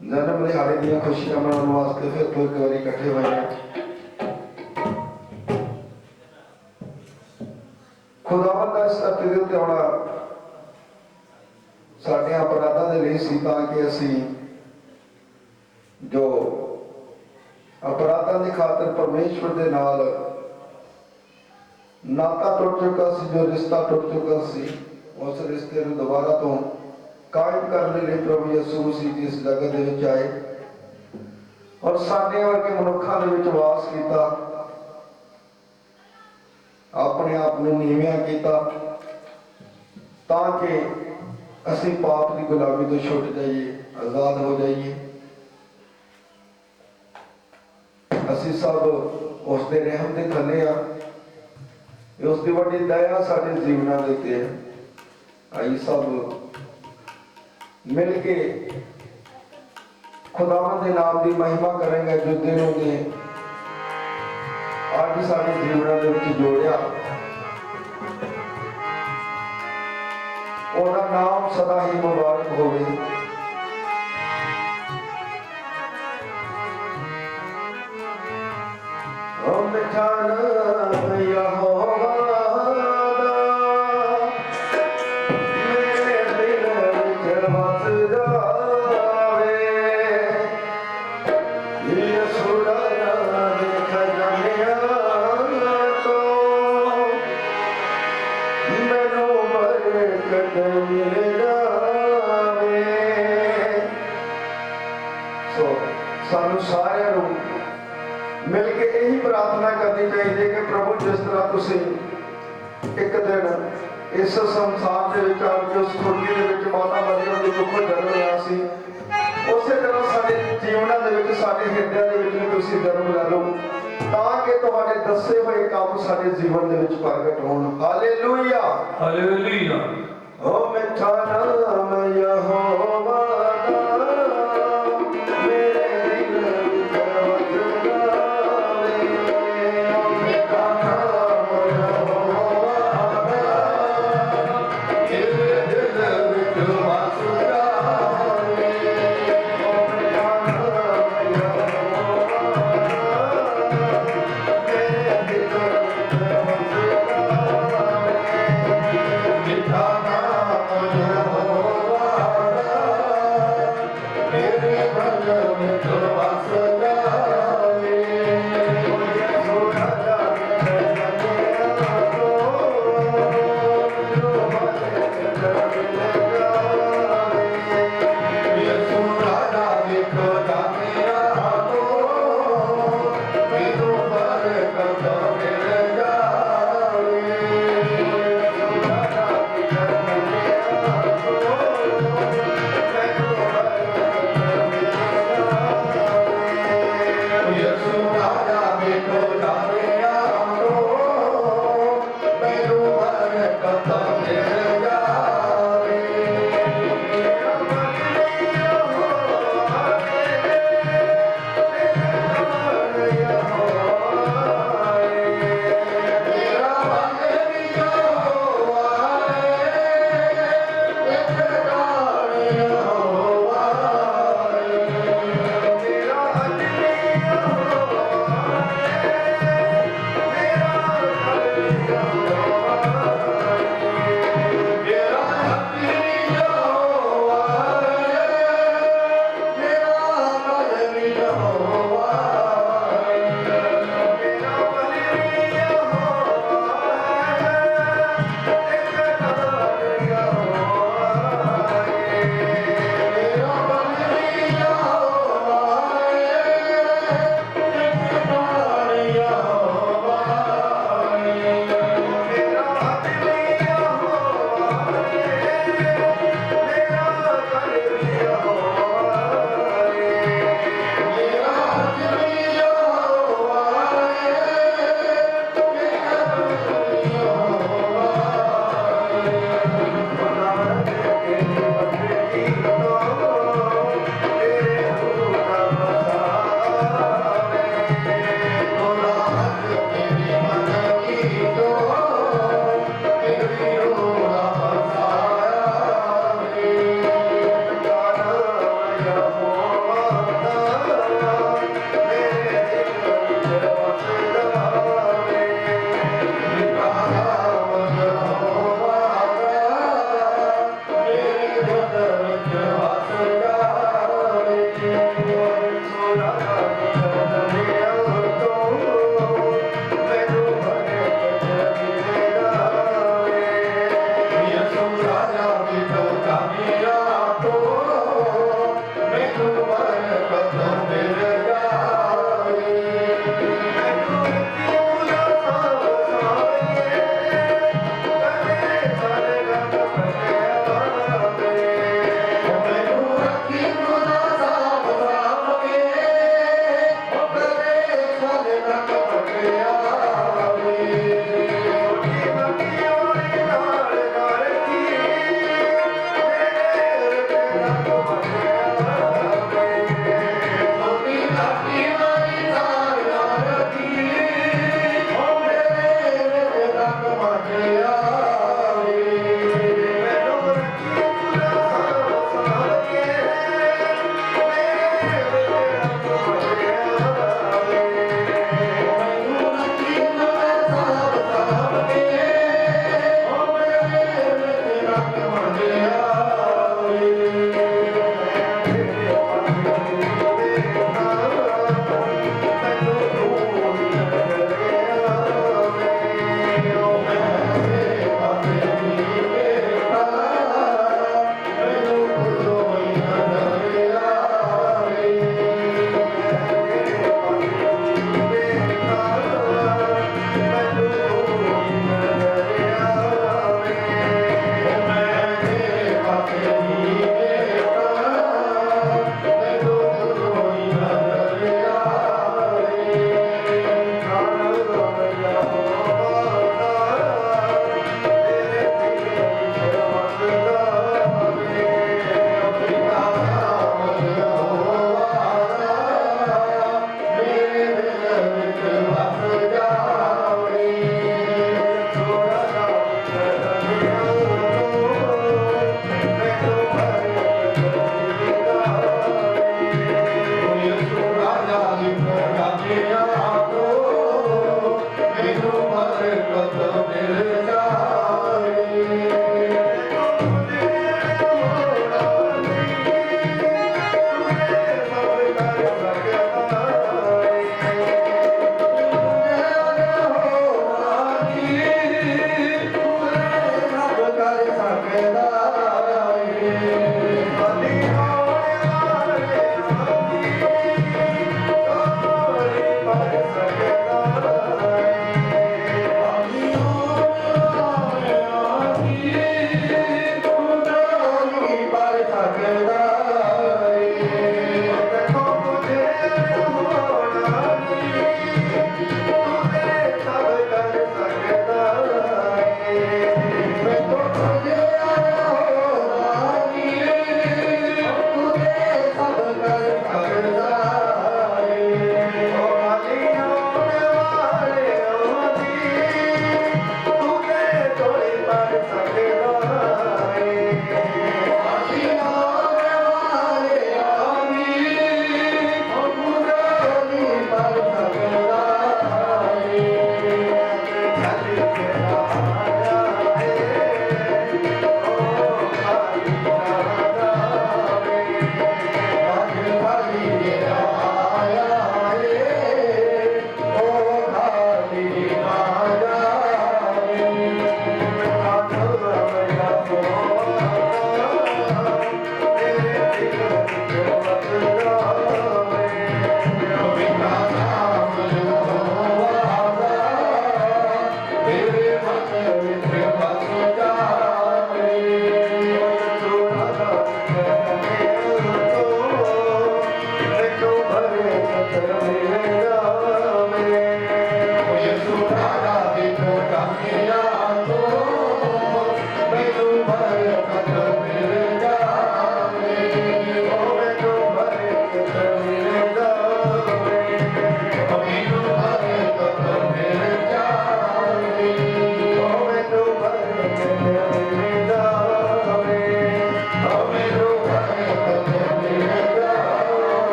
ਜਨਮ ਦਿਹਾੜੇ ਦੀਆਂ ਖੁਸ਼ੀਆਂ ਮਨਾਉਣ ਵਾਸਤੇ ਫਿਰ ਤੋਂ ਇੱਕ ਵਾਰੀ ਇਕੱਠੇ ਹੋਏ ਹਾਂ ਖੁਦਾ ਦਾ ਇਸ ਧਰਤੀ ਆਉਣਾ ਸਾਡੇ ਅਪਰਾਧਾਂ ਦੇ ਲਈ ਸੀ ਤਾਂ ਕਿ ਅਸੀਂ ਜੋ ਅਪਰਾਧਾਂ ਦੀ ਖਾਤਰ ਪਰਮੇਸ਼ਵਰ ਦੇ ਨਾਲ ਨਾਤਾ ਟੁੱਟ ਚੁੱਕਾ ਸੀ, ਜੋ ਰਿਸ਼ਤਾ ਟੁੱਟ ਚੁੱਕਾ ਸੀ, ਉਸ ਰਿਸ਼ਤੇ ਨੂੰ ਦੁਬਾਰਾ ਤੋਂ ਕਾਇਮ ਕਰਨ ਦੇ ਲਈ ਪ੍ਰਭੂ ਯਿਸੂ ਮਸੀਹ ਜੀ ਇਸ ਜਗਤ ਦੇ ਵਿੱਚ ਆਏ ਔਰ ਸਾਡੇ ਵਰਗੇ ਮਨੁੱਖਾਂ ਦੇ ਵਿੱਚ ਵਾਸ ਕੀਤਾ। ਆਪਣੇ ਆਪ ਨੂੰ ਨੀਵਿਆਂ ਕੀਤਾ ਤਾਂ ਕਿ ਅਸੀਂ ਪਾਪ ਦੀ ਗੁਲਾਮੀ ਤੋਂ ਛੁੱਟ ਜਾਈਏ, ਆਜ਼ਾਦ ਹੋ ਜਾਈਏ। ਅਸੀਂ ਸਭ ਉਸ ਦੇ ਰਹਿਮ ਦੇ ਥੱਲੇ ਆ। ਇਹ ਉਸ ਦੀ ਵੱਡੀ ਦਇਆ ਸਾਡੇ ਜੀਵਨਾਂ ਦੇ ਉੱਤੇ ਹੈ। ਆਈ ਸਭ ਮਿਲ ਕੇ ਖੁਦਾਵੰਦ ਦੇ ਨਾਮ ਦੀ ਮਹਿਮਾ ਕਰਾਂਗੇ ਜੋ ਨੂੰ ਉਹਨੇ ਅੱਜ ਸਾਡੇ ਜੀਵਨਾਂ ਦੇ ਵਿੱਚ ਜੋੜਿਆ। ਉਹਦਾ ਨਾਮ ਸਦਾ ਹੀ ਮੁਬਾਰਕ ਹੋਵੇ। ਸਾਨੂੰ ਸਾਰਿਆਂ ਨੂੰ ਮਿਲ ਕੇ ਇਹੀ ਪ੍ਰਾਰਥਨਾ ਕਰਨੀ ਚਾਹੀਦੀ ਹੈ ਕਿ ਪ੍ਰਭੂ ਜਿਸ ਤਰ੍ਹਾਂ ਤੁਸੀਂ ਇੱਕ ਦਿਨ ਇਸ ਸੰਸਾਰ ਦੇ ਵਿੱਚ ਆ ਕੇ ਉਸ ਖੁਰਲੀ ਦੇ ਵਿੱਚ ਮਾਤਾ ਮਰੀਮ ਦੀ ਕੁੱਖੋਂ ਜਨਮ ਲਿਆ ਸੀ ਉਸੇ ਤਰ੍ਹਾਂ ਸਾਡੇ ਜੀਵਨਾਂ ਦੇ ਵਿੱਚ ਸਾਡੇ ਹਿਰਦਿਆਂ ਦੇ ਵਿੱਚ ਵੀ ਤੁਸੀਂ ਜਨਮ ਲੈ ਲਓ ਤਾਂ ਕਿ ਤੁਹਾਡੇ ਦੱਸੇ ਹੋਏ ਕੰਮ ਸਾਡੇ ਜੀਵਨ ਦੇ ਵਿੱਚ ਪ੍ਰਗਟ ਹੋਣ। ਹਾਲੇਲੂਇਆ ਹਾਲੇਲੂਇਆ ਓ ਮਿੱਠਾ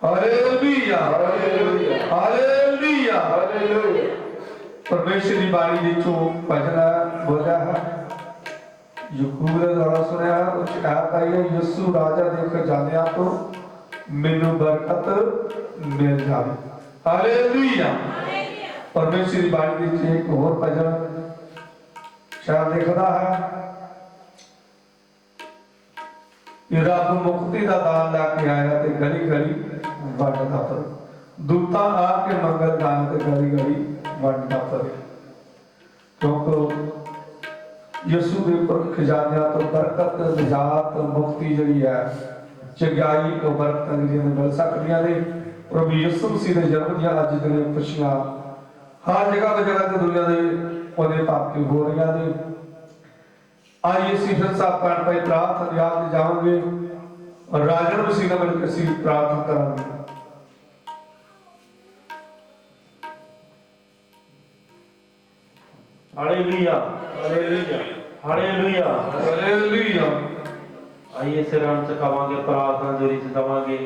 Hallelujah. Hallelujah. Hallelujah. Hallelujah. ਪਰਮੇਸ਼ਰ ਦੀ ਬਾਣੀ ਵਿੱਚੋਂ ਭਜਨ ਬੋਲਿਆ ਹੈ, ਯਕੂਬ ਦਾ ਦੁਆਰਾ ਸੁਣਿਆ ਉਹ ਚ ਆਈ ਹੈ, ਯਿਸੂ ਰਾਜਾ ਦੇ ਖਜ਼ਾਨਿਆਂ ਤੋਂ, ਮੈਨੂੰ ਬਰਕਤ ਮਿਲ ਜਾਵੇ। ਹਾਲੇਲੂਇਆ ਪਰਮੇਸ਼ਰ ਦੀ ਬਾਣੀ ਵਿੱਚ ਇੱਕ ਹੋਰ ਭਜਨ ਸ਼ਾਇਦ ਲਿਖਦਾ ਹੈ ਕਿ ਰੱਬ ਮੁਕਤੀ ਦਾ ਦਾਨ ਲੈ ਕੇ ਆਇਆ ਤੇ ਗਲੀ ਗਲੀ ਵੰਡਦਾ ਪਰ ਦੂਤਾਂ ਆ ਕੇ ਮੰਗਲ ਦਾਨ ਤੇ ਗਲੀ ਗਲੀ ਵੰਡਦਾ ਪਰ ਕਿਉਂਕਿ ਯਿਸੂ ਦੇ ਉੱਪਰ ਖਜ਼ਾਨਿਆਂ ਤੋਂ ਬਰਕਤ, ਨਜਾਤ, ਮੁਕਤੀ ਜਿਹੜੀ ਹੈ ਚੰਗਾਈ ਤੋਂ ਬਰਕਤਾਂ ਜਿਹੜੀਆਂ ਮਿਲ ਸਕਦੀਆਂ ਨੇ। ਪ੍ਰਭੂ ਯਿਸੂ ਮਸੀਹ ਦੇ ਜਨਮ ਦੀਆਂ ਅੱਜ ਦੀਆਂ ਖੁਸ਼ੀਆਂ ਹਰ ਜਗ੍ਹਾ ਤੇ ਜਗ੍ਹਾ ਤੇ ਦੁਨੀਆ ਦੇ ਉਹਦੇ ਪਾਪੀ ਹੋ ਰਹੀਆਂ ਨੇ। ਆइए ਅਸੀਂ ਫਿਰ ਸਾਹਿਬ ਪਾਣ ਪਈ ਪ੍ਰਾਰਥਨਾ ਯਾਦ ਜਾਵਾਂਗੇ। ਰਾਜਨ ਮਸੀਹ ਨਾਲ ਮਿਲ ਕੇ ਅਸੀਂ ਪ੍ਰਾਰਥਨਾ ਕਰਾਂਗੇ। ਹਾਲੇਲੂਇਆ ਹਾਲੇਲੂਇਆ ਹਾਲੇਲੂਇਆ ਹਾਲੇਲੂਇਆ ਆਈਏ ਸਿਰਾਂ ਚਕਾਵਾਂਗੇ ਪ੍ਰਾਰਥਨਾ ਦੇ ਵਿੱਚ ਦਵਾਂਗੇ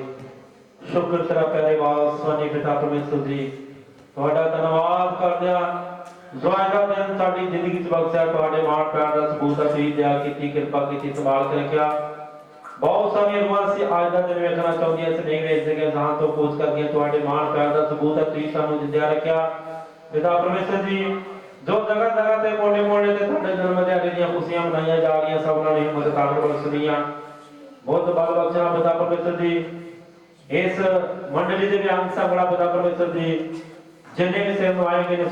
ਸ਼ੁਕਰ ਤੇਰਾ ਪਿਆਰੇ ਵਾਸਵਾਨੀ ਪਿਤਾ ਪਰਮੇਸ਼ਰ ਜੀ। ਤੁਹਾਡਾ ਧੰਨਵਾਦ ਕਰਦਿਆਂ ਦੁਆਇ ਦਾ ਦਿਨ ਸਾਡੀ ਜ਼ਿੰਦਗੀ ਚ ਬਖਸ਼ਿਆ ਤੁਹਾਡੇ ਮਾਣ ਪਿਆਰ ਦਾ ਸਬੂਤ ਹੈ ਤੁਸੀਂ ਦਿਆ ਕੀਤੀ ਕਿਰਪਾ ਕੀਤੀ ਸੰਭਾਲ ਕੇ ਰੱਖਿਆ। ਬਹੁਤ ਸਾਰੀਆਂ ਰੂਹਾਂ ਅੱਜ ਦਾ ਦਿਨ ਵੇਖਣਾ ਚਾਹੁੰਦੀਆਂ ਸੀ ਨਹੀਂ ਵੇਖ ਸਕੇ ਜਾਂ ਤੋਂ ਕੋਸ ਕਰਦੀਆਂ ਤੁਹਾਡੇ ਮਾਣ ਪਿਆਰ ਦਾ ਸਬੂਤ ਹੈ ਤੁਸੀਂ ਸਾਨੂੰ ਜਿੰਦਿਆ ਰੱਖਿਆ। ਪਿਤਾ ਪਰਮੇਸ਼ਰ ਜੀ ਜੋ ਜਗ੍ਹਾ ਜਗ੍ਹਾ ਤੇ ਕੋਨੇ ਕੋਨੇ ਤੇ ਤੁਹਾਡੇ ਜਨਮ ਦਿਹਾੜੇ ਦੀਆਂ ਖੁਸ਼ੀਆਂ ਮਨਾਈਆਂ ਜਾ ਰਹੀਆਂ, ਸਭ ਨਾਲ ਹੀ ਹਿੰਮਤ ਤਾਕਤ ਬਖਸ਼ਦੀਆਂ ਬਹੁਤ ਬਲ ਬਖਸ਼ਣਾ ਪਿਤਾ ਪਰਮੇਸ਼ਰ ਜੀ, ਇਸ ਮੰਡਲੀ ਦੇ ਵੀ ਅੰਗ ਸਭੜਾ ਪਿਤਾ ਪਰਮੇਸ਼ਰ ਜੀ, ਜਿੰਨੇ ਵੀ ਸੇਵ ਗਏ ਨੇ